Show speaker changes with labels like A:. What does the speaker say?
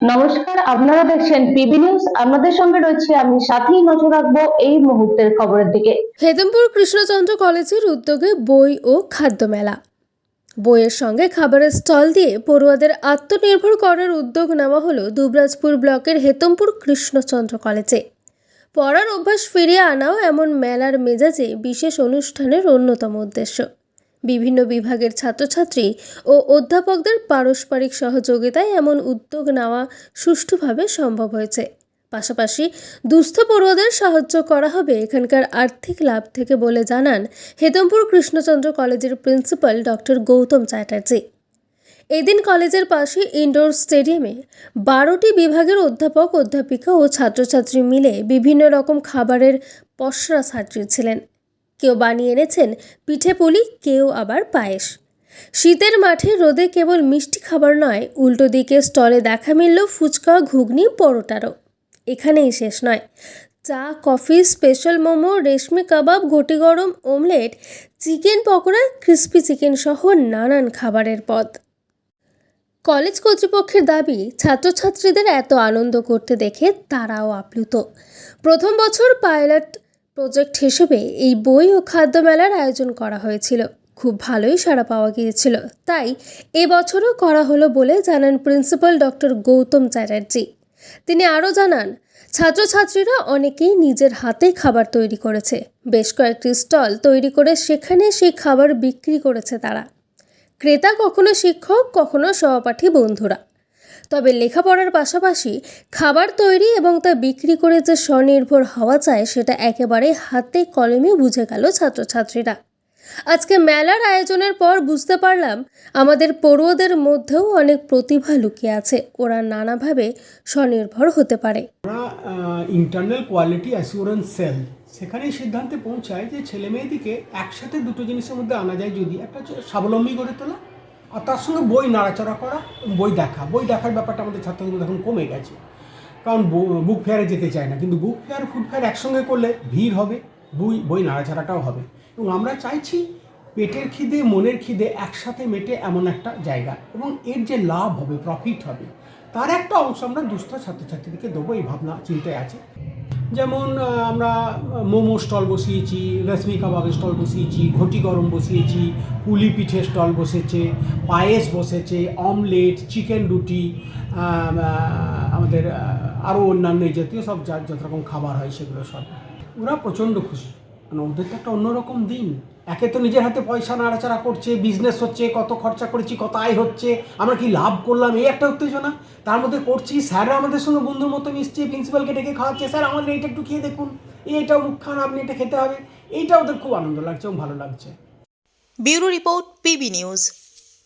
A: নমস্কার, আপনারা দেখছেন পিবি নিউজ। আপনাদের সঙ্গে রয়েছে আমি সাথেই নজর রাখব এই মুহূর্তের খবরের দিকে।
B: হেদমপুর কৃষ্ণচন্দ্র কলেজের উদ্যোগে বই ও খাদ্য মেলা। বইয়ের সঙ্গে খাবারের স্টল দিয়ে পড়ুয়াদের আত্মনির্ভর করার উদ্যোগ নেওয়া হলো দুবরাজপুর ব্লকের হেতমপুর কৃষ্ণচন্দ্র কলেজে। পড়ার অভ্যাস ফিরিয়ে আনাও এমন মেলার মেজাজে বিশেষ অনুষ্ঠানের অন্যতম উদ্দেশ্য। বিভিন্ন বিভাগের ছাত্রছাত্রী ও অধ্যাপকদের পারস্পরিক সহযোগিতায় এমন উদ্যোগ নেওয়া সুষ্ঠুভাবে সম্ভব হয়েছে। পাশাপাশি দুস্থ পড়ুয়াদের সাহায্য করা হবে এখানকার আর্থিক লাভ থেকে বলে জানান হেতমপুর কৃষ্ণচন্দ্র কলেজের প্রিন্সিপাল ডক্টর গৌতম চ্যাটার্জি। এদিন কলেজের পাশে ইনডোর স্টেডিয়ামে বারোটি বিভাগের অধ্যাপক, অধ্যাপিকা ও ছাত্রছাত্রী মিলে বিভিন্ন রকম খাবারের পসরা সাজিয়েছিলেন। কেউ বানিয়ে এনেছেন, পিঠে পুলি, কেউ আবার পায়েস। শীতের মাঠে রোদে কেবল মিষ্টি খাবার নয়, উল্টো দিকে স্টলে দেখা মিলল ফুচকা, ঘুগনি, পরোটারও। এখানেই শেষ নয়। চা, কফি, স্পেশাল মোমো, রেশমি কাবাব, ঘটি গরম omelette chicken pakora, crispy chicken সহ নানান খাবারের পদ। কলেজ কর্তৃপক্ষের দাবি, ছাত্রছাত্রীদের এত আনন্দ করতে দেখে তারাও আপ্লুত। প্রথম বছর পাইলট প্রজেক্ট হিসেবে এই বই ও খাদ্য মেলার আয়োজন করা হয়েছিল। খুব ভালোই সাড়া পাওয়া গিয়েছিল। তাই এবছরও করা হলো বলে জানান প্রিন্সিপাল ডক্টর গৌতম চ্যাটার্জি। তিনি আরও জানান, ছাত্রছাত্রীরা অনেকেই নিজের হাতে খাবার তৈরি করেছে। বেশ কয়েকটি স্টল তৈরি করে সেখানে সেই খাবার বিক্রি করেছে তারা। ক্রেতা কখনো শিক্ষক, কখনো সহপাঠী বন্ধুরা। তবে লেখাপড়ার পাশাপাশি খাবার তৈরি এবং তা বিক্রি করে যে স্বনির্ভর হওয়া যায় সেটা একেবারে হাতে কলমে বুঝে গেল ছাত্রছাত্রীরা। আজকে মেলার আয়োজনের পর বুঝতে পারলাম, আমাদের পড়ুয়াদের মধ্যেও অনেক প্রতিভা লুকিয়ে আছে। ওরা নানাভাবে স্বনির্ভর হতে পারে।
C: ইন্টারনাল কোয়ালিটি অ্যাসিওরেন্স সেল সেখানে সিদ্ধান্তে পৌঁছায় যে ছেলে মেয়েদিকে একসাথে দুটো জিনিসের মধ্যে আনা যায় যদি। একটা স্বাবলম্বী করে তোলা আর তার সঙ্গে বই নাড়াচাড়া করা বই দেখা। বই দেখার ব্যাপারটা আমাদের ছাত্রদের এখন কমে গেছে। কারণ বুক ফেয়ারে যেতে চায় না। কিন্তু বুক ফেয়ার ফুড ফেয়ার একসঙ্গে করলে ভিড় হবে, বই বই নাড়াচাড়াটাও হবে। এবং আমরা চাইছি পেটের খিদে, মনের খিদে একসাথে মেটে এমন একটা জায়গা। এবং এর যে লাভ হবে প্রফিট হবে, তার একটা অংশ আমরা দুস্থ ছাত্রছাত্রীদেরকে দেবো, এই ভাবনা, চিন্তায় আছে। যেমন আমরা মোমো স্টল বসিয়েছি, রেশমি কাবাবের স্টল বসিয়েছি, ঘটি গরম বসিয়েছি, পুলি পিঠে স্টল বসেছে, পায়েস বসেছে, অমলেট, চিকেন রুটি আমাদের আরও অন্যান্য জাতীয় সব যা, যত রকম খাবার হয় সেগুলো সব। ওরা প্রচণ্ড খুশি। মানে ওদের তো একটা অন্যরকম দিন। একে তো নিজের হাতে পয়সা নাড়াচাড়া করছে বিজনেস হচ্ছে, কত খরচা করেছি, কত আয় হচ্ছে, আমরা কি লাভ করলাম? এই একটা উত্তেজনা। তার মধ্যে করছি, স্যাররা আমাদের সঙ্গে বন্ধুর মতো মিশছে প্রিন্সিপালকে ডেকে খাওয়াচ্ছে, স্যার আমাদের এইটা একটু খেয়ে দেখুন। এইটাও খান, আপনি এটা খেতে হবে। এইটা ওদের খুব আনন্দ লাগছে এবং ভালো লাগছে।
D: Bureau report, PB news.